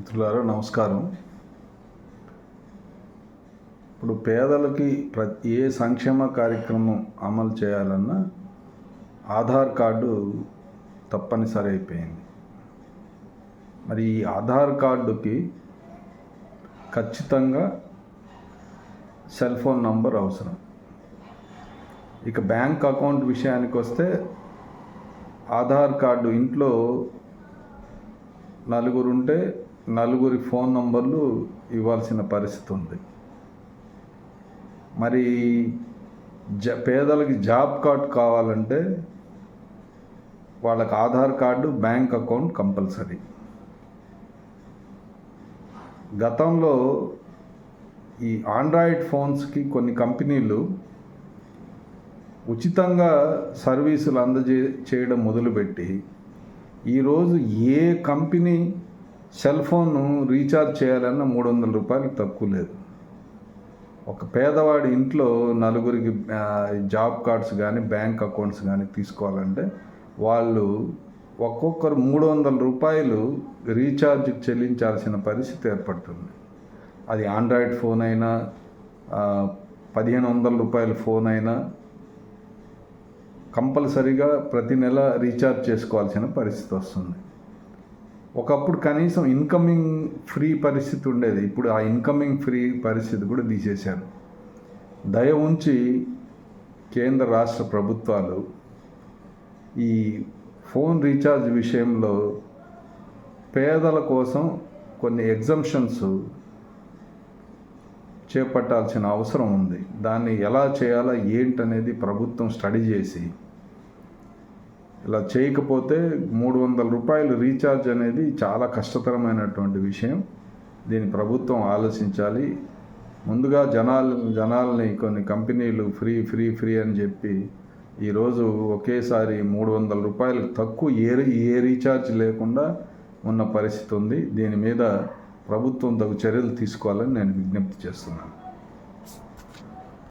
మిత్రులారా నమస్కారం. ఇప్పుడు పేదలకి ప్రతి ఏ సంక్షేమ కార్యక్రమం అమలు చేయాలన్నా ఆధార్ కార్డు తప్పనిసరి అయిపోయింది. మరి ఈ ఆధార్ కార్డుకి ఖచ్చితంగా సెల్ ఫోన్ నంబర్ అవసరం. ఇక బ్యాంక్ అకౌంట్ విషయానికి వస్తే ఆధార్ కార్డు ఇంట్లో నలుగురు ఉంటే నలుగురి ఫోన్ నంబర్లు ఇవ్వాల్సిన పరిస్థితి ఉంది. మరి జ పేదలకి జాబ్ కార్డ్ కావాలంటే వాళ్ళకి Aadhaar card bank account compulsory. గతంలో ఈ ఆండ్రాయిడ్ ఫోన్స్కి కొన్ని కంపెనీలు ఉచితంగా సర్వీసులు అందజే చేయడం మొదలుపెట్టి ఈరోజు ఏ కంపెనీ సెల్ ఫోన్ రీఛార్జ్ చేయాలన్నా మూడు వందల రూపాయలు తక్కువ లేదు. ఒక పేదవాడి ఇంట్లో నలుగురికి జాబ్ కార్డ్స్ కానీ బ్యాంక్ అకౌంట్స్ కానీ తీసుకోవాలంటే వాళ్ళు ఒక్కొక్కరు మూడు వందల రూపాయలు రీఛార్జ్ చెల్లించాల్సిన పరిస్థితి ఏర్పడుతుంది. అది ఆండ్రాయిడ్ ఫోన్ అయినా పదిహేను వందల రూపాయల ఫోన్ అయినా కంపల్సరీగా ప్రతి నెల రీఛార్జ్ చేసుకోవాల్సిన పరిస్థితి వస్తుంది. ఒకప్పుడు కనీసం ఇన్కమింగ్ ఫ్రీ పరిస్థితి ఉండేది. ఇప్పుడు ఆ ఇన్కమింగ్ ఫ్రీ పరిస్థితి కూడా తీసేశారు. దయ ఉంచి కేంద్ర రాష్ట్ర ప్రభుత్వాలు ఈ ఫోన్ రీఛార్జ్ విషయంలో పేదల కోసం కొన్ని ఎగ్జంప్షన్స్ చేపట్టాల్సిన అవసరం ఉంది. దాన్ని ఎలా చేయాలా ఏంటనేది ప్రభుత్వం స్టడీ చేసి ఇలా చేయకపోతే మూడు వందల రూపాయలు రీఛార్జ్ అనేది చాలా కష్టతరమైనటువంటి విషయం. దీన్ని ప్రభుత్వం ఆలోచించాలి. ముందుగా జనాలు జనాల్ని కొన్ని కంపెనీలు ఫ్రీ ఫ్రీ ఫ్రీ అని చెప్పి ఈరోజు ఒకేసారి మూడు వందల రూపాయలు తక్కువ ఏ ఏ రీఛార్జ్ లేకుండా ఉన్న పరిస్థితి ఉంది. దీని మీద ప్రభుత్వం తగు చర్యలు తీసుకోవాలని నేను విజ్ఞప్తి చేస్తున్నాను.